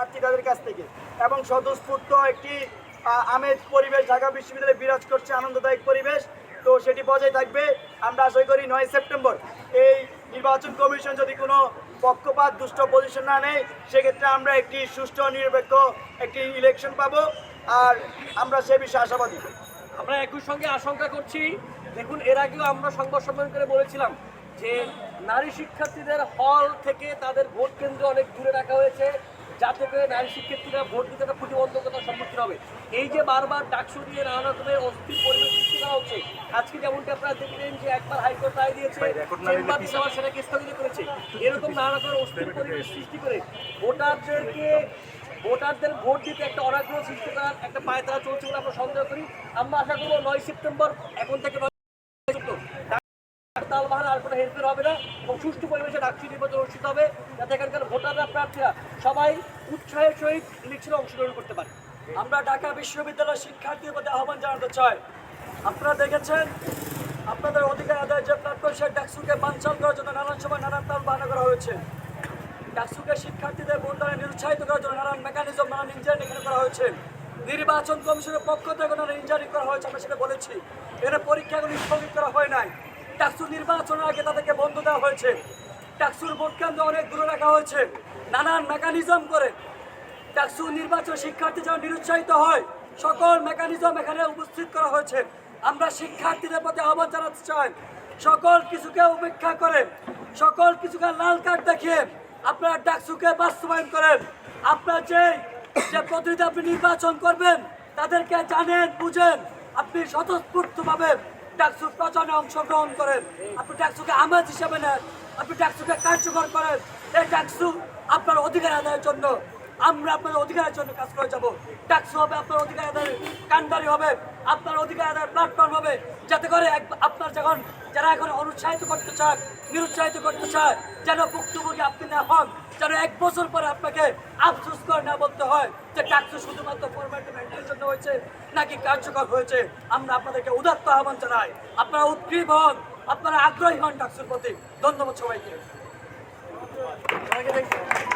প্রার্থী তাদের কাছ থেকে। এবং স্বতঃস্ফূর্ত একটি আমেজ পরিবেশ ঢাকা বিশ্ববিদ্যালয়ে বিরাজ করছে, আনন্দদায়ক পরিবেশ। তো সেটি বজায় থাকবে। আমরা আশা করি নয় সেপ্টেম্বর এই নির্বাচন কমিশন যদি কোনো পক্ষপাত, দুষ্ট পজিশন না নেয়, সেক্ষেত্রে আমরা একটি সুষ্ঠু, নিরপেক্ষ একটি ইলেকশন পাব। আর আমরা সে বিষয়ে আশাবাদী। আমরা একই সঙ্গে আশঙ্কা করছি। দেখুন, এর আগেও আমরা সংবাদ সম্মেলন করে বলেছিলাম যে, নারী শিক্ষার্থীদের হল থেকে তাদের ভোট কেন্দ্র অনেক দূরে রাখা হয়েছে। যাতে করে নারী শিক্ষার্থীরা ভোট দিতে একটা প্রতিবন্ধকতার সম্মুখীন হবে। এই যে বারবার ডাকসু দিয়ে নানা রকমের অস্থির পরিবেশ সৃষ্টি করা হচ্ছে আজকে যেমনটি আপনারা দেখলেন যে একবার হাইকোর্ট রায় দিয়েছে চেম্বার সেটাকে স্থগিত করেছে। এরকম নানা রকমের অস্থির পরিবেশ সৃষ্টি করে ভোটারদেরকে ভোটারদের ভোট দিতে একটা অনাগ্রহ সৃষ্টি করার একটা পায়তারা চলছে বলে আমরা সন্দেহ করি। আমরা আশা করব নয় সেপ্টেম্বর এখন থেকে আর কোনো হেরফের হবে না এবং সুষ্ঠু পরিবেশে ডাকসু নির্বাচন অনুষ্ঠিত হবে যাতে এখানকার ভোটাররা, প্রার্থীরা সবাই উৎসাহের সহিত ইলেকশনে অংশগ্রহণ করতে পারে। আমরা ঢাকা বিশ্ববিদ্যালয়ের শিক্ষার্থীদের প্রতি আহ্বান জানাতে চাই। আপনারা দেখেছেন, আপনাদের অধিকার আদায় যে প্ল্যাটফর্ম ডাকসুকে বানচাল করার জন্য নানান সময় নানান তাল বাহানা করা হয়েছে। ডাকসুকে শিক্ষার্থীদের ভোটদানে নিরুৎসাহিত করার জন্য নানান মেকানিজম নানান ইঞ্জিনিয়ারিং এখানে করা হয়েছে। নির্বাচন কমিশনের পক্ষ থেকে নানান ইঞ্জিনিয়ারিং করা হয়েছে, আমরা সেটা বলেছি। এর পরীক্ষাগুলি স্থগিত করা হয় নাই। ডাকসু নির্বাচনের আগে তাদেরকে বন্ধ দেওয়া হয়েছে। ডাকসুর ভোট কেন্দ্র অনেক দূরে রাখা হয়েছে। নানান মেকানিজম করে ডাকসু নির্বাচন শিক্ষার্থী যেন নিরুৎসাহিত হয়, সকল মেকানিজম এখানে উপস্থিত করা হয়েছে। আমরা শিক্ষার্থীদের প্রতি আহ্বান জানাতে চাই, সকল কিছুকে উপেক্ষা করে, সকল কিছুকে লাল কার্ড দেখিয়ে আপনারা ডাকসুকে বাস্তবায়ন করেন। আপনার যে যে প্রতিনিধি আপনি নির্বাচন করবেন, তাদেরকে জানেন, বুঝেন, আপনি স্বতঃস্ফূর্তভাবে ডাকসু প্রচারণে অংশগ্রহণ করেন। আপনি ডাকসুকে আমাজ হিসেবে নেন। আপনি ডাকসুকে কার্যকর করেন। এই ডাকসু আপনার অধিকার আদায়ের জন্য। আমরা আপনার অধিকারের জন্য কাজ করে যাব। ট্যাক্স হবে আপনার অধিকার আদায়ের কান্ডারি হবে। আপনার অধিকার আদায়ের প্ল্যাটফর্ম হবে। যাতে করে আপনার যখন, যারা এখন অনুৎসাহিত করতে চায়, নিরুৎসাহিত করতে চায়, যেন ভুক্তভোগী আপনি না হন, যেন এক বছর পরে আপনাকে আফসোস করে না বলতে হয় যে ট্যাক্স শুধুমাত্র জন্য হয়েছে, নাকি কার্যকর হয়েছে, আমরা আপনাদেরকে উদাত্ত আহ্বান জানাই। আপনারা উদ্গ্রীব হন, আপনারা আগ্রহী হন ডাক্তার প্রতি। ধন্যবাদ সবাইকে।